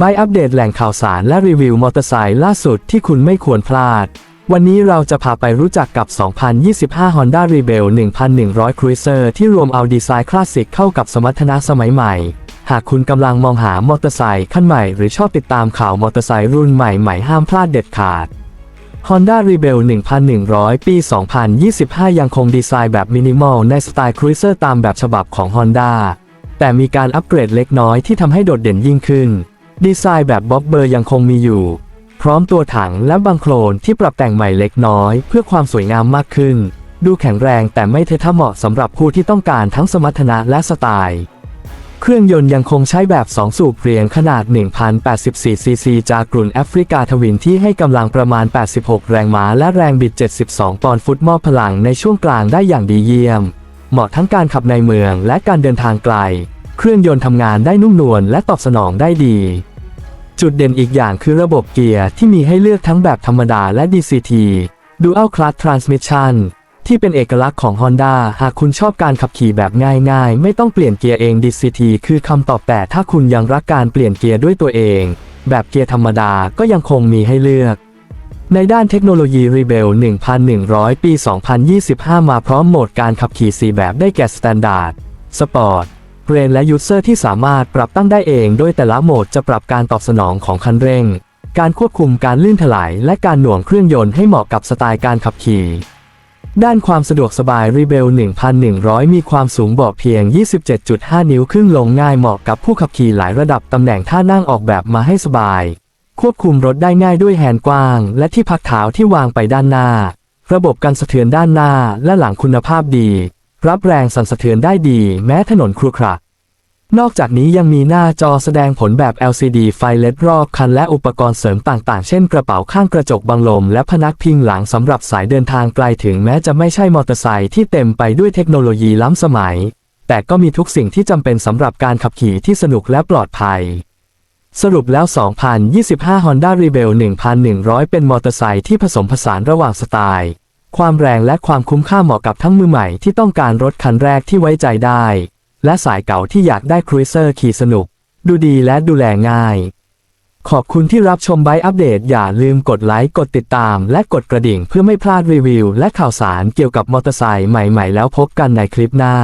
บอัปเดตแหล่งข่าวสารและรีวิวมอเตอร์ไซค์ล่าสุดที่คุณไม่ควรพลาด วันนี้เราจะพาไปรู้จักกับ 2025 Honda Rebel 1100 Cruiser ที่รวมเอาดีไซน์คลาสสิกเข้ากับสมรรถนะสมัยใหม่ หากคุณกำลังมองหามอเตอร์ไซค์ขั้นใหม่ หรือชอบติดตามข่าวมอเตอร์ไซค์รุ่นใหม่ๆห้ามพลาดเด็ดขาด Honda Rebel 1100 ปี 2025 ยังคงดีไซน์แบบมินิมอลในสไตล์ครูเซอร์ตามแบบฉบับของ Honda แต่มีการอัปเกรดเล็กน้อยที่ทำให้โดดเด่นยิ่งขึ้น ดีไซน์แบบบ๊อบเบอร์ยังคงมีอยู่ พร้อมตัวถังและบังโคลนที่ปรับแต่งใหม่เล็กน้อย เพื่อความสวยงามมากขึ้น ดูแข็งแรงแต่ไม่เทท่าเหมาะสำหรับผู้ที่ต้องการทั้งสมรรถนะและสไตล์ เครื่องยนต์ยังคงใช้แบบ 2 สูบเรียงขนาด 1084ซีซีจากกลุ่นแอฟริกาทวินที่ให้กำลังประมาณ 86 แรงม้าและแรงบิด 72 ปอนด์ฟุตมอบพลังในช่วงกลางได้อย่างดีเยี่ยม เหมาะทั้งการขับในเมืองและการเดินทางไกล เครื่องยนต์ทำงานได้นุ่มนวลและตอบสนองได้ดี จุดเด่นอีกอย่างคือระบบเกียร์ที่มีให้เลือกทั้งแบบธรรมดาและ DCT Dual Clutch Transmission ที่เป็นเอกลักษณ์ของ Honda หากคุณชอบการขับขี่แบบง่ายๆ ไม่ต้องเปลี่ยนเกียร์เอง DCT คือคำตอบแต่ถ้าคุณยังรักการเปลี่ยนเกียร์ด้วยตัวเอง แบบเกียร์ธรรมดาก็ยังคงมีให้เลือกในด้านเทคโนโลยี Rebel 1100 ปี 2025 มาพร้อมโหมดการขับขี่ 4 แบบได้แก่ Standard Sport เรนและ User ที่สามารถปรับตั้งได้เอง โดยแต่ละโหมดจะปรับการตอบสนองของคันเร่ง การควบคุมการลื่นถลาย และการหน่วงเครื่องยนต์ให้เหมาะกับสไตล์การขับขี่ด้านความสะดวกสบาย Rebel 1100 มีความสูงเบาะเพียง 27.5 นิ้วครึ่งลงง่ายเหมาะกับผู้ขับขี่หลายระดับตำแหน่งท่านั่งออกแบบมาให้สบาย ควบคุมรถได้ง่ายด้วยแฮนด์กว้าง และที่พักเท้าที่วางไปด้านหน้า ระบบกันสะเทือนด้านหน้าและหลังคุณภาพดี รับแรงสั่นสะเทือนได้ดีแม้ถนนครุขระนอกจากนี้ยังมีหน้าจอแสดงผลแบบ LCD ไฟเลดรอบคันและอุปกรณ์เสริมต่างๆ เช่นกระเป๋าข้างกระจกบังลม และพนักพิงหลังสำหรับสายเดินทางไกลถึงแม้จะไม่ใช่มอเตอร์ไซค์ที่เต็มไปด้วยเทคโนโลยีล้ำสมัย แต่ก็มีทุกสิ่งที่จำเป็นสำหรับการขับขี่ที่สนุกและปลอดภัย สรุปแล้ว 2025 Honda Rebel 1100 เป็นมอเตอร์ไซค์ที่ผสมผสานระหว่างสไตล์ ความแรงและความคุ้มค่าเหมาะกับทั้งมือใหม่ที่ต้องการรถคันแรกที่ไว้ใจได้ และสายเก่าที่อยากได้ครูเซอร์ขี่สนุก ดูดีและดูแลง่าย ขอบคุณที่รับชมไบอัปเดตอย่าลืมกดไลค์ กดติดตาม และกดกระดิ่งเพื่อไม่พลาดรีวิว และข่าวสารเกี่ยวกับมอเตอร์ไซค์ใหม่ๆ แล้วพบกันในคลิปหน้า